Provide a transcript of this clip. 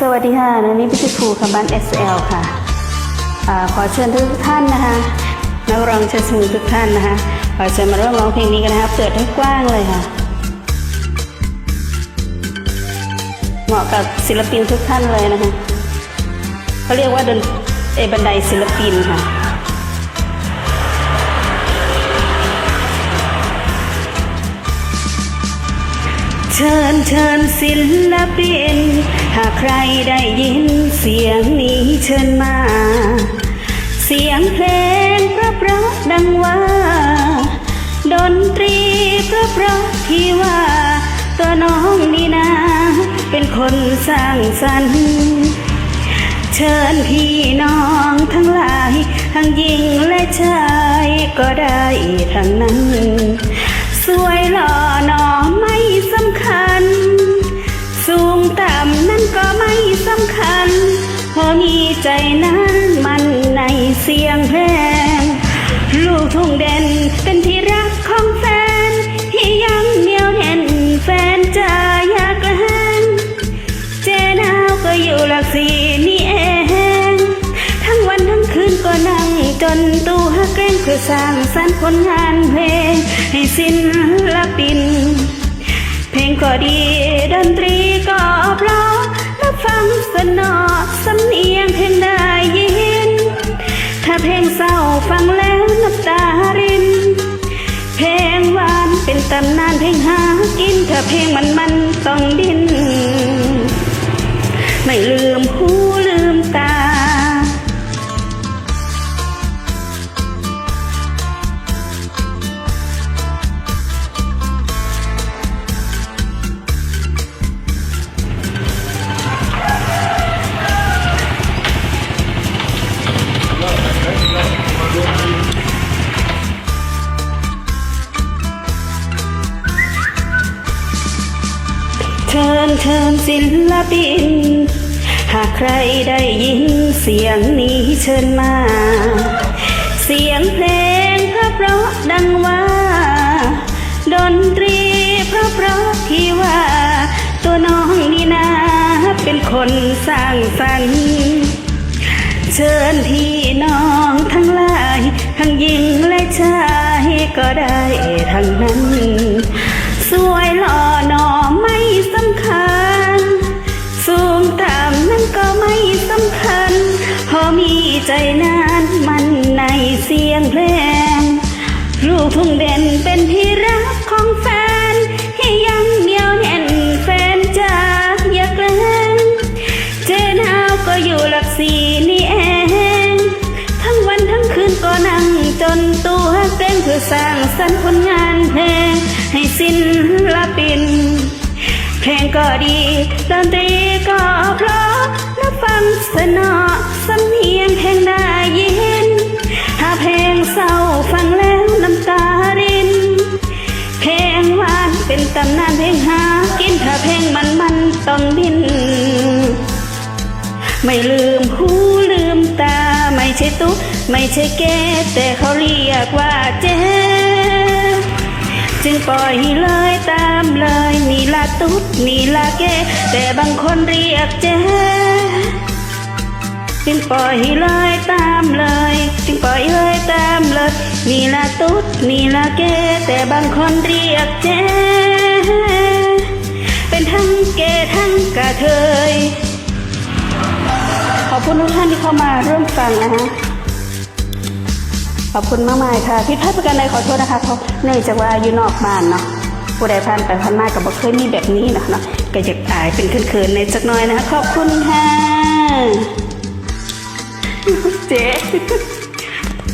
สวัสดีค่ะนันนี้พิชิตภูคำบ้าน SL ค่ะอะขอเชิญทุกท่านนะคะนักร้องเชิญสมุทุกท่านนะคะ ขอเชิญมาร่วมร้องเพลงนี้กันนะคะ เปิดให้กว้างเลยค่ะ เหมาะกับศิลปินทุกท่านเลยนะคะเขาเรียกว่าดนเอบันไดศิลปินค่ะ เชิญเชิญศิลปิน หากใครได้ยินเสียงนี้เชิญมา เสียงเพลงเพราะเพราะดังว่า ดนตรีเพราะเพราะที่ว่า ตัวน้องนี่นา เป็นคนสร้างสรรค์ เชิญพี่น้องทั้งหลายทั้งหญิง มีใจนั้นมันในเสียงเพลงลูกทุ่งเด่นเป็นที่รักของแฟน ที่ยังเหนียวแน่นแฟนจะอยากแลงเจนาวก็อยู่หลักสี่นี่เอง ทั้งวันทั้งคืนก็นั่งจนตัวเกรงเพื่อสร้างสรรค์ผลงานเพลง ให้ศิละปิน เพลงก็ดีดนตรีก็เพราะและฟังสนอส ฟังแล้วน้ำตาริน เพลงหวานเป็นตำนานเพลงหากินถ้าเพลงมันมันต้องดิ้นไม่ลืมหู เชิญเชิญศิลปิน หากใครได้ยินเสียงนี้เชิญมา เสียงเพลงเพราะเพราะดังว่า ดนตรีเพราะเพราะที่ว่า ตัวน้องนี่นาเป็นคนสร้างสรรค์ เชิญพี่น้อง ใจนั้นมันในเสียงเพลงลูกทุ่งเด่นเป็นที่รักของแฟนที่ยังเหนียวแน่นแฟนจากอยากแกลงเจนาวก็อยู่หลักสีนี่เอง ทั้งวันทั้งคืนก็นั่งจนตัวเต้นเพื่อสร้างสรรค์ผลงานเพลงให้ศิละปินเพลงก็ดีดนตรีก็เพราะและฟังสนอ ตำนานเพลงหากินถ้าเพลงมันมันต้องบิน ไม่ลืมหูลืมตา ไม่ใช่ตุ๊กไม่ใช่แกแต่เขาเรียกว่าเจ๊จึงปล่อยเลยตามเลยนี่ละตุ๊ดนี่ละแกแต่บางคนเรียกเจ๊จึงปล่อยเลยตามเลย จึงปล่อยเลยตามเลยนี่ละตุ๊ดนี่ละแกแต่บางคนเรียกเจ๊ ขอบคุณทุกท่านที่เข้ามาร่วมฟังนะฮะขอบคุณมากมายค่ะพิดพลาดประการใดขอโทษนะคะเพราะเนื่องจากว่าอยู่นอกบ้านเนาะผู้ใดผ่านไปผ่านมากับบ่เคยมีแบบนี้นะเนาะก็จะอายเป็นเขินๆในสักหน่อยนะคะขอบคุณค่ะเจ๊